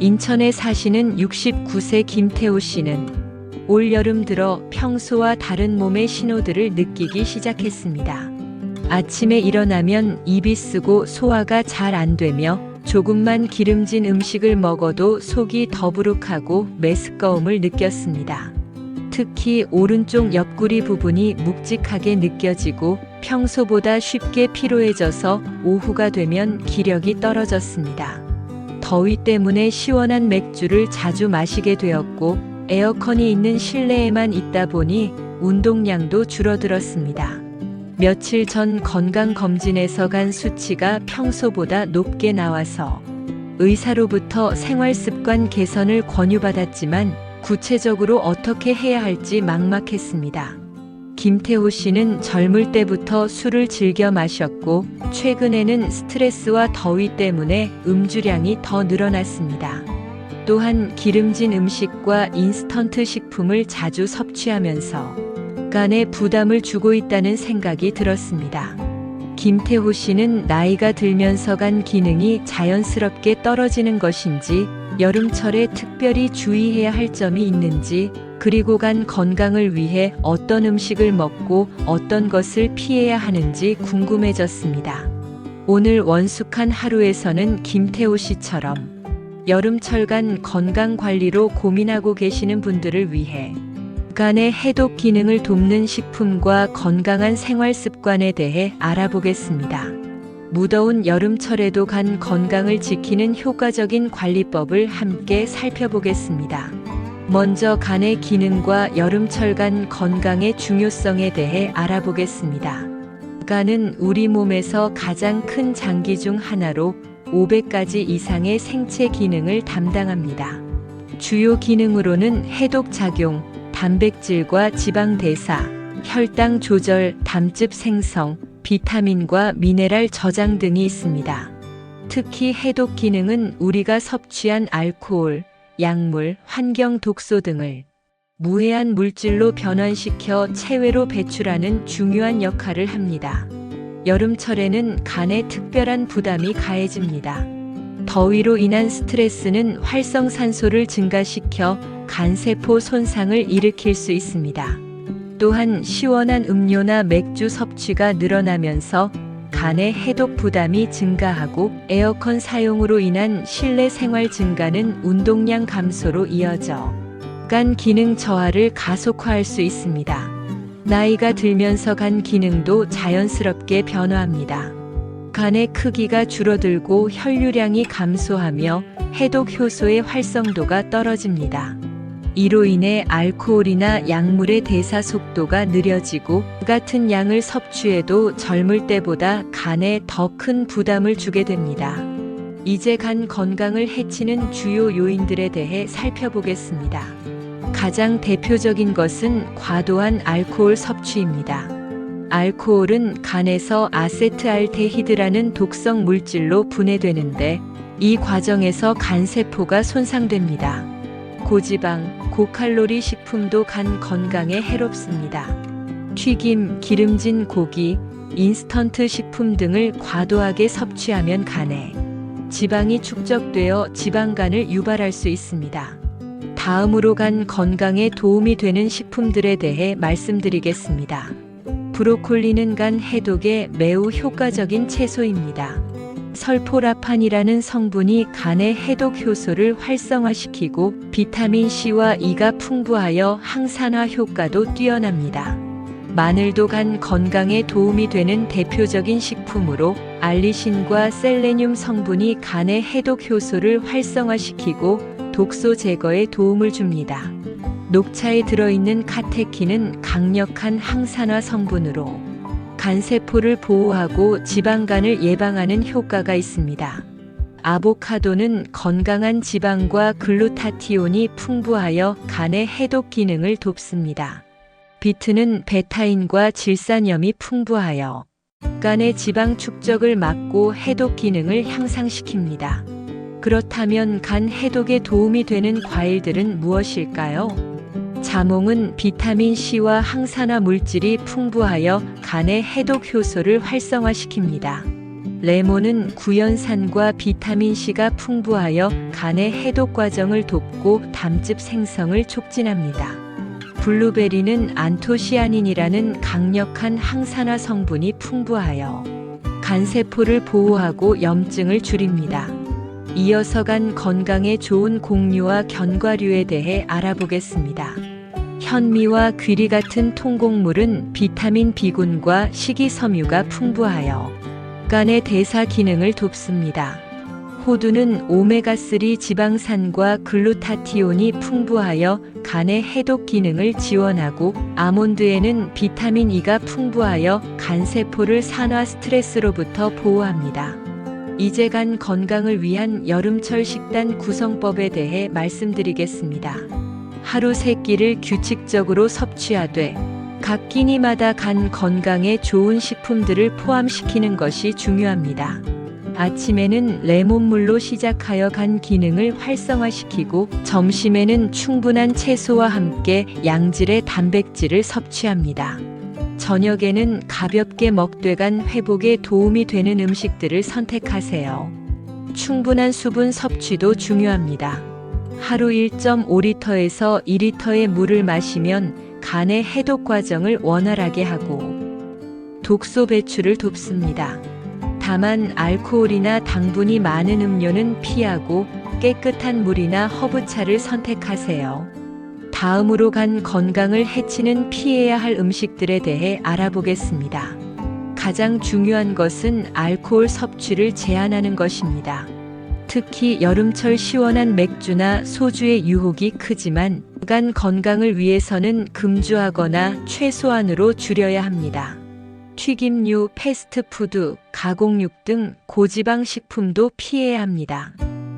인천에 사시는 69세 김태호 씨는 올 여름 들어 평소와 다른 몸의 신호들을 느끼기 시작했습니다. 아침에 일어나면 입이 쓰고 소화가 잘 안 되며 조금만 기름진 음식을 먹어도 속이 더부룩하고 메스꺼움을 느꼈습니다. 특히 오른쪽 옆구리 부분이 묵직하게 느껴지고 평소보다 쉽게 피로해져서 오후가 되면 기력이 떨어졌습니다. 더위 때문에 시원한 맥주를 자주 마시게 되었고 에어컨이 있는 실내에만 있다 보니 운동량도 줄어들었습니다. 며칠 전 건강검진에서 간 수치가 평소보다 높게 나와서 의사로부터 생활습관 개선을 권유받았지만 구체적으로 어떻게 해야 할지 막막했습니다. 김태호 씨는 젊을 때부터 술을 즐겨 마셨고 최근에는 스트레스와 더위 때문에 음주량이 더 늘어났습니다. 또한 기름진 음식과 인스턴트 식품을 자주 섭취하면서 간에 부담을 주고 있다는 생각이 들었습니다. 김태호 씨는 나이가 들면서 간 기능이 자연스럽게 떨어지는 것인지 여름철에 특별히 주의해야 할 점이 있는지 그리고 간 건강을 위해 어떤 음식을 먹고 어떤 것을 피해야 하는지 궁금해졌습니다. 오늘 원숙한 하루에서는 김태호 씨처럼 여름철간 건강 관리로 고민하고 계시는 분들을 위해 간의 해독 기능을 돕는 식품과 건강한 생활 습관에 대해 알아보겠습니다. 무더운 여름철에도 간 건강을 지키는 효과적인 관리법을 함께 살펴보겠습니다. 먼저 간의 기능과 여름철 간 건강의 중요성에 대해 알아보겠습니다. 간은 우리 몸에서 가장 큰 장기 중 하나로 500가지 이상의 생체 기능을 담당합니다. 주요 기능으로는 해독 작용, 단백질과 지방 대사, 혈당 조절, 담즙 생성, 비타민과 미네랄 저장 등이 있습니다. 특히 해독 기능은 우리가 섭취한 알코올, 약물, 환경 독소 등을 무해한 물질로 변환시켜 체외로 배출하는 중요한 역할을 합니다. 여름철에는 간에 특별한 부담이 가해집니다. 더위로 인한 스트레스는 활성산소를 증가시켜 간세포 손상을 일으킬 수 있습니다. 또한 시원한 음료나 맥주 섭취가 늘어나면서 간의 해독 부담이 증가하고 에어컨 사용으로 인한 실내 생활 증가는 운동량 감소로 이어져 간 기능 저하를 가속화할 수 있습니다. 나이가 들면서 간 기능도 자연스럽게 변화합니다. 간의 크기가 줄어들고 혈류량이 감소하며 해독 효소의 활성도가 떨어집니다. 이로 인해 알코올이나 약물의 대사 속도가 느려지고 같은 양을 섭취해도 젊을 때보다 간에 더 큰 부담을 주게 됩니다. 이제 간 건강을 해치는 주요 요인들에 대해 살펴보겠습니다. 가장 대표적인 것은 과도한 알코올 섭취입니다. 알코올은 간에서 아세트알데히드라는 독성 물질로 분해되는데 이 과정에서 간세포가 손상됩니다. 고지방, 고칼로리 식품도 간 건강에 해롭습니다. 튀김, 기름진 고기, 인스턴트 식품 등을 과도하게 섭취하면 간에 지방이 축적되어 지방간을 유발할 수 있습니다. 다음으로 간 건강에 도움이 되는 식품들에 대해 말씀드리겠습니다. 브로콜리는 간 해독에 매우 효과적인 채소입니다. 설포라판이라는 성분이 간의 해독 효소를 활성화시키고 비타민 C와 E가 풍부하여 항산화 효과도 뛰어납니다. 마늘도 간 건강에 도움이 되는 대표적인 식품으로 알리신과 셀레늄 성분이 간의 해독 효소를 활성화시키고 독소 제거에 도움을 줍니다. 녹차에 들어있는 카테킨은 강력한 항산화 성분으로 간세포를 보호하고 지방간을 예방하는 효과가 있습니다. 아보카도는 건강한 지방과 글루타티온이 풍부하여 간의 해독 기능을 돕습니다. 비트는 베타인과 질산염이 풍부하여 간의 지방 축적을 막고 해독 기능을 향상시킵니다. 그렇다면 간 해독에 도움이 되는 과일들은 무엇일까요? 자몽은 비타민 C와 항산화 물질이 풍부하여 간의 해독 효소를 활성화시킵니다. 레몬은 구연산과 비타민C가 풍부하여 간의 해독 과정을 돕고 담즙 생성을 촉진합니다. 블루베리는 안토시아닌이라는 강력한 항산화 성분이 풍부하여 간세포를 보호하고 염증을 줄입니다. 이어서 간 건강에 좋은 곡류와 견과류에 대해 알아보겠습니다. 현미와 귀리 같은 통곡물은 비타민 B군과 식이섬유가 풍부하여 간의 대사 기능을 돕습니다. 호두는 오메가3 지방산과 글루타티온이 풍부하여 간의 해독 기능을 지원하고 아몬드에는 비타민 E가 풍부하여 간세포를 산화 스트레스로부터 보호합니다. 이제 간 건강을 위한 여름철 식단 구성법에 대해 말씀드리겠습니다. 하루 세 끼를 규칙적으로 섭취하되 각 끼니마다 간 건강에 좋은 식품들을 포함시키는 것이 중요합니다. 아침에는 레몬물로 시작하여 간 기능을 활성화시키고 점심에는 충분한 채소와 함께 양질의 단백질을 섭취합니다. 저녁에는 가볍게 먹되 간 회복에 도움이 되는 음식들을 선택하세요. 충분한 수분 섭취도 중요합니다. 하루 1.5리터에서 2리터의 물을 마시면 간의 해독 과정을 원활하게 하고 독소 배출을 돕습니다. 다만 알코올이나 당분이 많은 음료는 피하고 깨끗한 물이나 허브차를 선택하세요. 다음으로 간 건강을 해치는 피해야 할 음식들에 대해 알아보겠습니다. 가장 중요한 것은 알코올 섭취를 제한하는 것입니다. 특히 여름철 시원한 맥주나 소주의 유혹이 크지만 간 건강을 위해서는 금주하거나 최소한으로 줄여야 합니다. 튀김류, 패스트푸드, 가공육 등 고지방 식품도 피해야 합니다.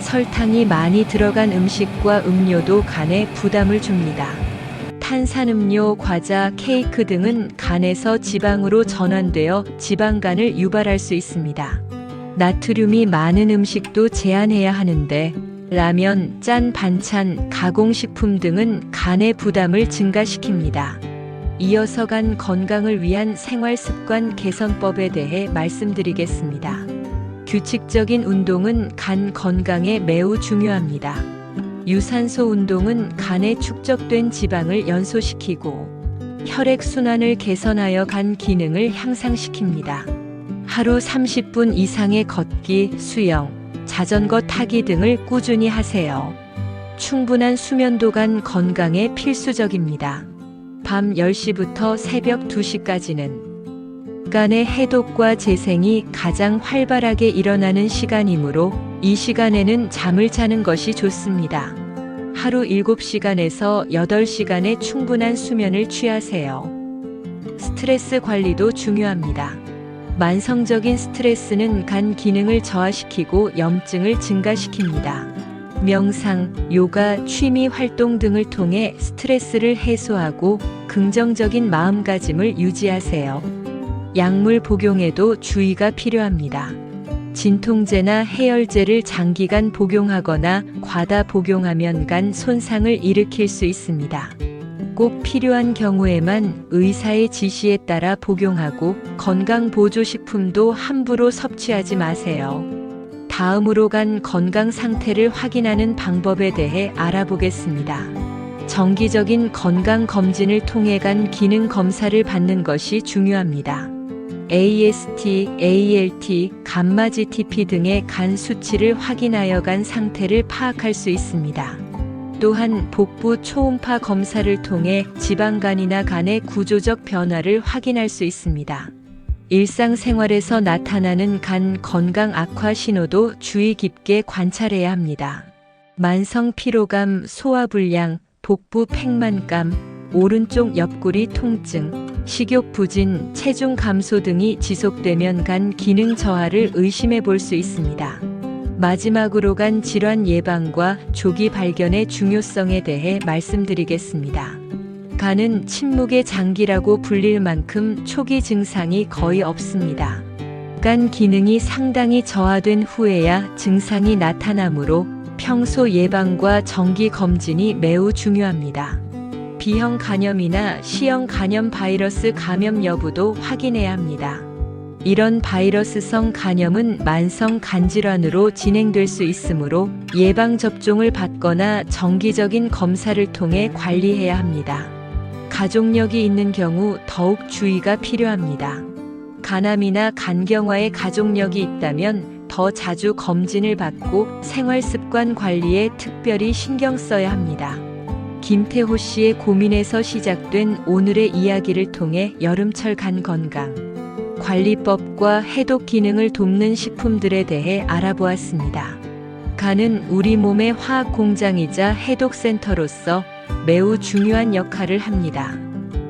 설탕이 많이 들어간 음식과 음료도 간에 부담을 줍니다. 탄산음료, 과자, 케이크 등은 간에서 지방으로 전환되어 지방간을 유발할 수 있습니다. 나트륨이 많은 음식도 제한해야 하는데 라면, 짠 반찬, 가공식품 등은 간의 부담을 증가시킵니다. 이어서 간 건강을 위한 생활 습관 개선법에 대해 말씀드리겠습니다. 규칙적인 운동은 간 건강에 매우 중요합니다. 유산소 운동은 간에 축적된 지방을 연소시키고 혈액 순환을 개선하여 간 기능을 향상시킵니다. 하루 30분 이상의 걷기, 수영, 자전거 타기 등을 꾸준히 하세요. 충분한 수면도 간 건강에 필수적입니다. 밤 10시부터 새벽 2시까지는 간의 해독과 재생이 가장 활발하게 일어나는 시간이므로 이 시간에는 잠을 자는 것이 좋습니다. 하루 7시간에서 8시간의 충분한 수면을 취하세요. 스트레스 관리도 중요합니다. 만성적인 스트레스는 간 기능을 저하시키고 염증을 증가시킵니다. 명상, 요가, 취미 활동 등을 통해 스트레스를 해소하고 긍정적인 마음가짐을 유지하세요. 약물 복용에도 주의가 필요합니다. 진통제나 해열제를 장기간 복용하거나 과다 복용하면 간 손상을 일으킬 수 있습니다. 꼭 필요한 경우에만 의사의 지시에 따라 복용하고 건강 보조식품도 함부로 섭취하지 마세요. 다음으로 간 건강 상태를 확인하는 방법에 대해 알아보겠습니다. 정기적인 건강 검진을 통해 간 기능 검사를 받는 것이 중요합니다. AST, ALT, 감마 GTP 등의 간 수치를 확인하여 간 상태를 파악할 수 있습니다. 또한 복부 초음파 검사를 통해 지방간이나 간의 구조적 변화를 확인할 수 있습니다. 일상생활에서 나타나는 간 건강 악화 신호도 주의 깊게 관찰해야 합니다. 만성 피로감, 소화불량, 복부 팽만감, 오른쪽 옆구리 통증, 식욕 부진, 체중 감소 등이 지속되면 간 기능 저하를 의심해 볼 수 있습니다. 마지막으로 간 질환 예방과 조기 발견의 중요성에 대해 말씀드리겠습니다. 간은 침묵의 장기라고 불릴 만큼 초기 증상이 거의 없습니다. 간 기능이 상당히 저하된 후에야 증상이 나타나므로 평소 예방과 정기 검진이 매우 중요합니다. B형 간염이나 C형 간염 바이러스 감염 여부도 확인해야 합니다. 이런 바이러스성 간염은 만성 간질환으로 진행될 수 있으므로 예방 접종을 받거나 정기적인 검사를 통해 관리해야 합니다. 가족력이 있는 경우 더욱 주의가 필요합니다. 간암이나 간경화에 가족력이 있다면 더 자주 검진을 받고 생활 습관 관리에 특별히 신경 써야 합니다. 김태호 씨의 고민에서 시작된 오늘의 이야기를 통해 여름철 간 건강, 관리법과 해독 기능을 돕는 식품들에 대해 알아보았습니다. 간은 우리 몸의 화학 공장이자 해독 센터로서 매우 중요한 역할을 합니다.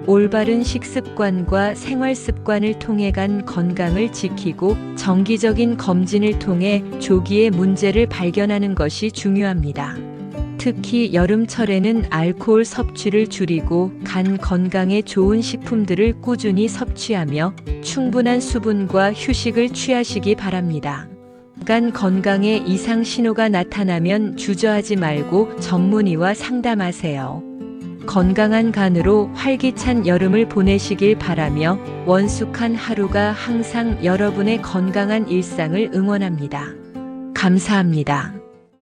올바른 식습관과 생활 습관을 통해 간 건강을 지키고 정기적인 검진을 통해 조기에 문제를 발견하는 것이 중요합니다. 특히 여름철에는 알코올 섭취를 줄이고 간 건강에 좋은 식품들을 꾸준히 섭취하며 충분한 수분과 휴식을 취하시기 바랍니다. 간 건강에 이상 신호가 나타나면 주저하지 말고 전문의와 상담하세요. 건강한 간으로 활기찬 여름을 보내시길 바라며 원숙한 하루가 항상 여러분의 건강한 일상을 응원합니다. 감사합니다.